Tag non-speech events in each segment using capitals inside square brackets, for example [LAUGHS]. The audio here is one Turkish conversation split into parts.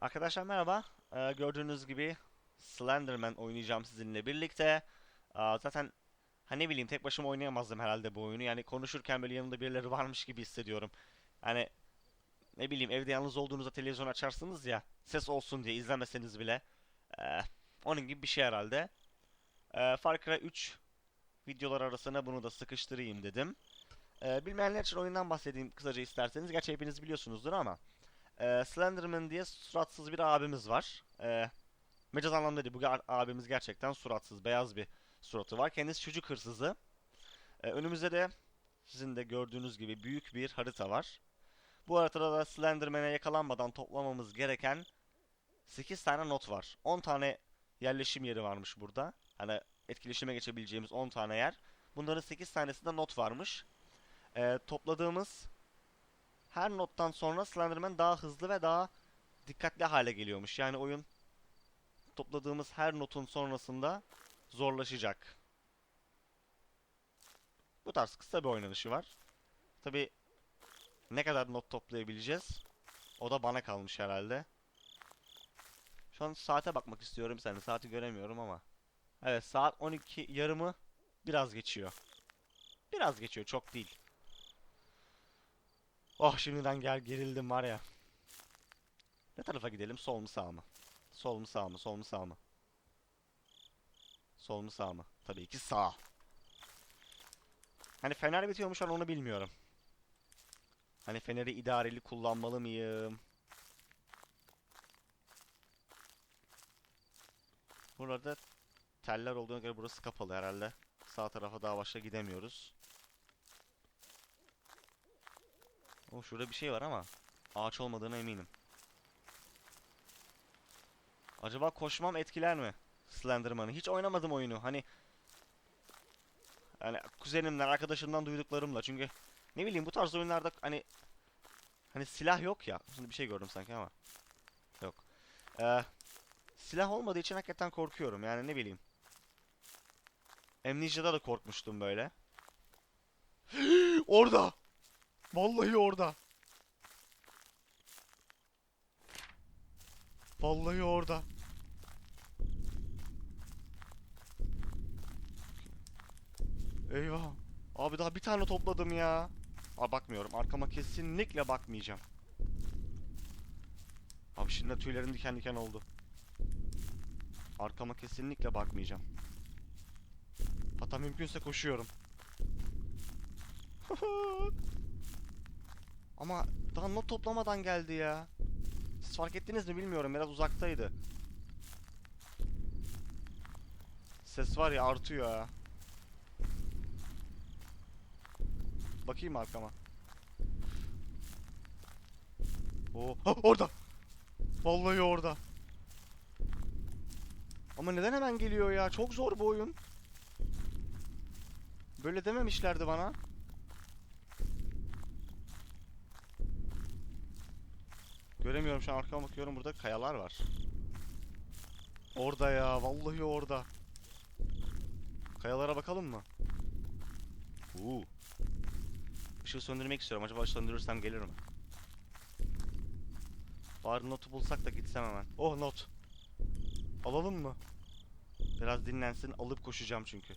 Arkadaşlar merhaba. Ee, gördüğünüz gibi Slenderman oynayacağım sizinle birlikte. Aa, zaten ha ne bileyim tek başıma oynayamazdım herhalde bu oyunu. Yani konuşurken böyle yanımda birileri varmış gibi hissediyorum. Yani ne bileyim evde yalnız olduğunuzda televizyon açarsınız ya ses olsun diye izlemeseniz bile. Ee, onun gibi bir şey herhalde. Ee, Far Cry 3 videolar arasına bunu da sıkıştırayım dedim. Ee, bilmeyenler için oyundan bahsedeyim kısaca isterseniz. Gerçi hepiniz biliyorsunuzdur ama. Ee, Slenderman diye suratsız bir abimiz var. Ee, mecaz anlamda değil. Bu abimiz gerçekten suratsız, beyaz bir suratı var. Kendisi çocuk hırsızı. Ee, önümüzde de sizin de gördüğünüz gibi büyük bir harita var. Bu haritada da Slenderman'e yakalanmadan toplamamız gereken 8 tane not var. 10 tane yerleşim yeri varmış burada. Hani etkileşime geçebileceğimiz 10 tane yer. Bunların 8 tanesinde not varmış. Ee, topladığımız her nottan sonra Slenderman daha hızlı ve daha dikkatli hale geliyormuş. Yani oyun topladığımız her notun sonrasında zorlaşacak. Bu tarz kısa bir oynanışı var. Tabi ne kadar not toplayabileceğiz? O da bana kalmış herhalde. Şu an saate bakmak istiyorum saniye. Saati göremiyorum ama. Evet saat 12 yarımı biraz geçiyor. Biraz geçiyor çok değil. Oh şimdiden gel gerildim var ya. Ne tarafa gidelim? Sol mu sağ mı? Sol mu sağ mı? Sol mu sağ mı? Sol mu sağ mı? Tabii ki sağ. Hani fener bitiyor an onu bilmiyorum. Hani feneri idareli kullanmalı mıyım? Burada teller olduğuna göre burası kapalı herhalde. Sağ tarafa daha başka gidemiyoruz. O şurada bir şey var ama ağaç olmadığına eminim. Acaba koşmam etkiler mi Slenderman'ı? Hiç oynamadım oyunu. Hani yani kuzenimden, arkadaşımdan duyduklarımla. Çünkü ne bileyim bu tarz oyunlarda hani hani silah yok ya. Şimdi bir şey gördüm sanki ama yok. Ee, silah olmadığı için hakikaten korkuyorum. Yani ne bileyim. Amnesia'da da korkmuştum böyle. [GASPS] Orada. Vallahi orada. Vallahi orada. Eyvah. Abi daha bir tane topladım ya. Aa bakmıyorum. Arkama kesinlikle bakmayacağım. Abi şimdi tüylerim diken diken oldu. Arkama kesinlikle bakmayacağım. Hatta mümkünse koşuyorum. [LAUGHS] Ama daha not toplamadan geldi ya. Siz fark ettiniz mi bilmiyorum. Biraz uzaktaydı. Ses var ya artıyor ha. Bakayım arkama. Oo, ha, orada. Vallahi orada. Ama neden hemen geliyor ya? Çok zor bu oyun. Böyle dememişlerdi bana. Göremiyorum şu an arkama bakıyorum burada kayalar var. Orada ya vallahi orada. Kayalara bakalım mı? Uuu. Işığı söndürmek istiyorum. Acaba söndürürsem gelir mi? Bari notu bulsak da gitsem hemen. Oh not. Alalım mı? Biraz dinlensin. Alıp koşacağım çünkü.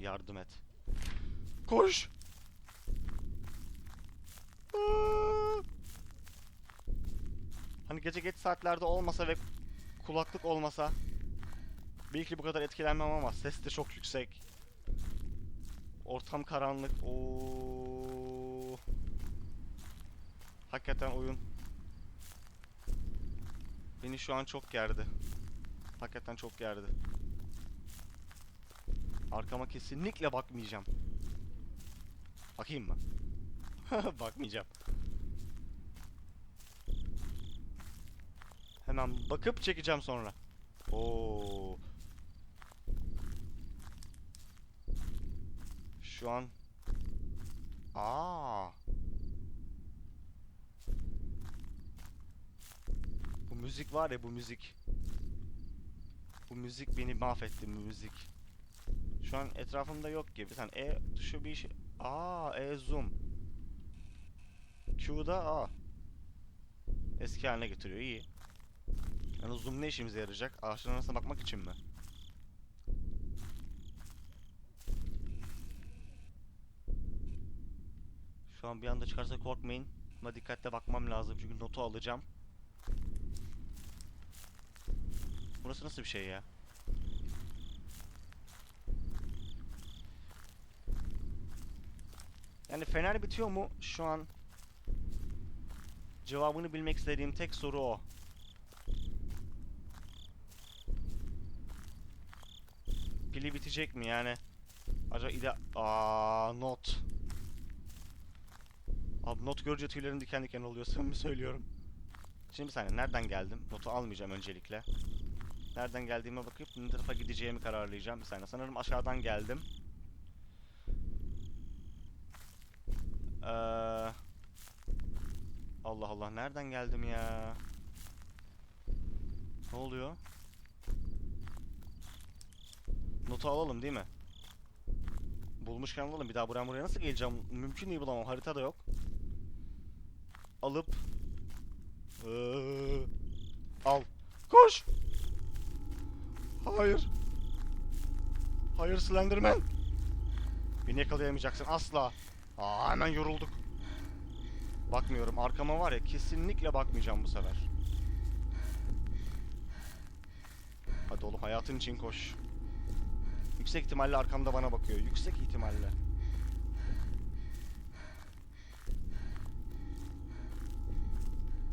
Yardım et. Koş! Aa! Hani gece geç saatlerde olmasa ve kulaklık olmasa belki bu kadar etkilenmem ama ses de çok yüksek. Ortam karanlık. Oo. Hakikaten oyun beni şu an çok gerdi. Hakikaten çok gerdi. Arkama kesinlikle bakmayacağım. Bakayım mı? [LAUGHS] Bakmayacağım. Hemen bakıp çekeceğim sonra. Oo. Şu an Aa. Bu müzik var ya bu müzik. Bu müzik beni mahvetti bu müzik. Şu an etrafımda yok gibi. Sen E tuşu bir şey. Aa, E zoom. Q'da A. Eski haline getiriyor iyi. Yani zoom ne işimize yarayacak? Ağaçların arasına bakmak için mi? Şu an bir anda çıkarsa korkmayın. Buna dikkatle bakmam lazım çünkü notu alacağım. Burası nasıl bir şey ya? Yani fener bitiyor mu? Şu an cevabını bilmek istediğim tek soru o. Pili bitecek mi yani? Acaba ide... Aa, not. Abi not görünce tüylerim diken diken oluyor [LAUGHS] samimi söylüyorum. Şimdi bir saniye nereden geldim? Notu almayacağım öncelikle. Nereden geldiğime bakıp ne tarafa gideceğimi kararlayacağım. Bir saniye sanırım aşağıdan geldim. Ee, Allah Allah nereden geldim ya? Ne oluyor? Notu alalım değil mi? Bulmuşken alalım. Bir daha buraya buraya nasıl geleceğim? Mümkün değil bulamam. Harita da yok. Alıp Ee, al. Koş. Hayır. Hayır Slenderman. Beni yakalayamayacaksın asla. Aa hemen yorulduk. Bakmıyorum. Arkama var ya kesinlikle bakmayacağım bu sefer. Hadi oğlum hayatın için koş. Yüksek ihtimalle arkamda bana bakıyor. Yüksek ihtimalle.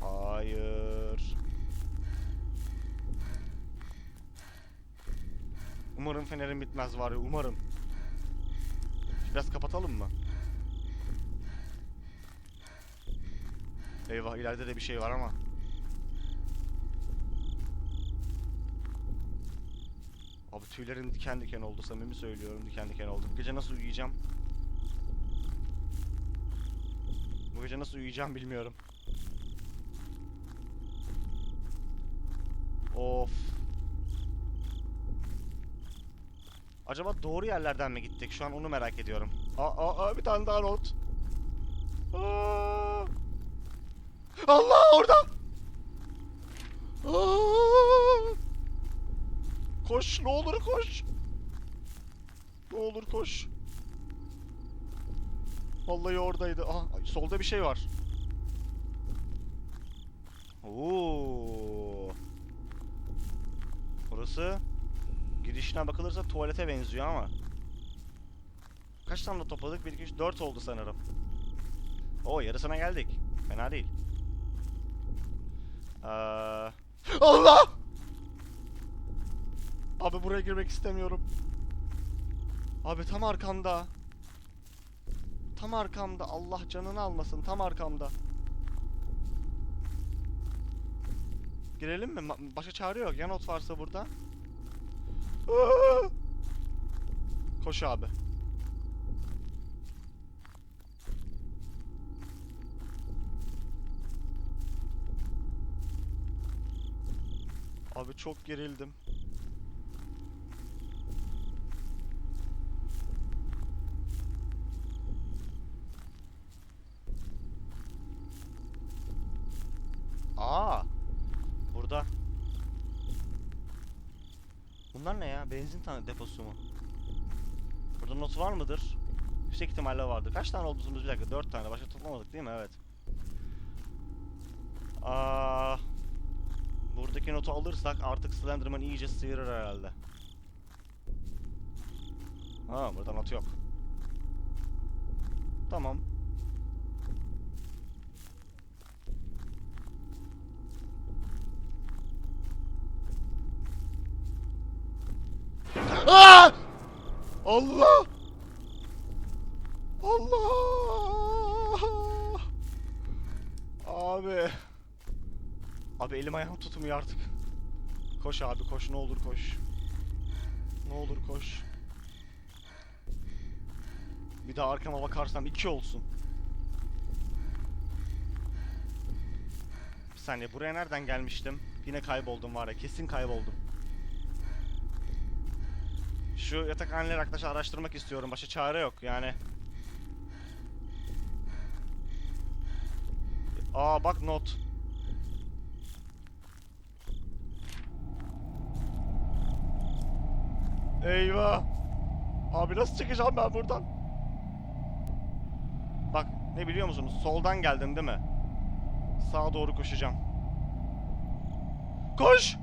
Hayır. Umarım fenerim bitmez var ya umarım. Biraz kapatalım mı? Eyvah ileride de bir şey var ama. Abi tüylerim diken diken oldu samimi söylüyorum diken diken oldu. Bu gece nasıl uyuyacağım? Bu gece nasıl uyuyacağım bilmiyorum. Of. Acaba doğru yerlerden mi gittik? Şu an onu merak ediyorum. Aa, aa, aa bir tane daha not. Aa! Allah orada. Aa! Koş ne olur koş. Ne olur koş. Vallahi oradaydı. Aha solda bir şey var. Oo. Burası girişine bakılırsa tuvalete benziyor ama. Kaç tane topladık? 1 2 3 4 oldu sanırım. Oo yarısına geldik. Fena değil. Ee... Allah! Abi buraya girmek istemiyorum. Abi tam arkamda. Tam arkamda. Allah canını almasın. Tam arkamda. Girelim mi? Başka çare yok. Yanot varsa burada. [LAUGHS] Koş abi. Abi çok gerildim. Aa! Burada. Benzin tane deposu mu? Burada not var mıdır? Yüksek ihtimalle vardır. Kaç tane olduğumuz bir dakika? 4 tane. Başka toplamadık değil mi? Evet. Aa, buradaki notu alırsak artık Slenderman iyice sıyırır herhalde. Ha, burada not yok. Tamam. Aa! Allah! Allah! Abi. Abi elim ayağım tutmuyor artık. Koş abi koş ne olur koş. Ne olur koş. Bir daha arkama bakarsam iki olsun. Bir saniye buraya nereden gelmiştim? Yine kayboldum var ya kesin kayboldum. Şu yatakhaneleri arkadaşlar araştırmak istiyorum. Başka çare yok yani. Aa bak not. Eyvah. Abi nasıl çıkacağım ben buradan? Bak ne biliyor musunuz? Soldan geldim değil mi? Sağa doğru koşacağım. Koş!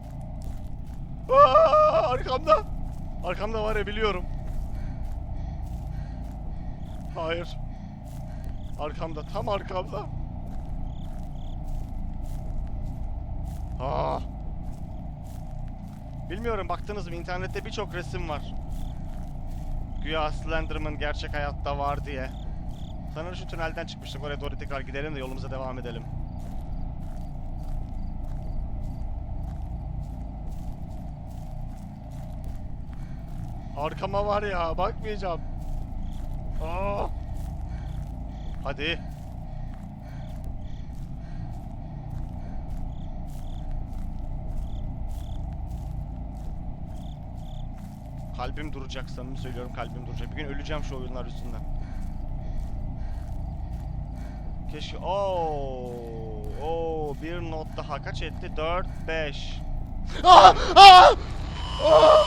Aa, arkamda. Arkamda var ya biliyorum. Hayır. Arkamda, tam arkamda. Aa. Bilmiyorum baktınız mı internette birçok resim var. Güya Slenderman gerçek hayatta var diye. Sanırım şu tünelden çıkmıştık. Oraya doğru tekrar gidelim de yolumuza devam edelim. Arkama var ya bakmayacağım. Aa. Hadi. Kalbim duracak samimi söylüyorum kalbim duracak. Bir gün öleceğim şu oyunlar yüzünden. Keşke... Oo, oo, bir not daha kaç etti? 4, 5. Ah! Ah! Ah!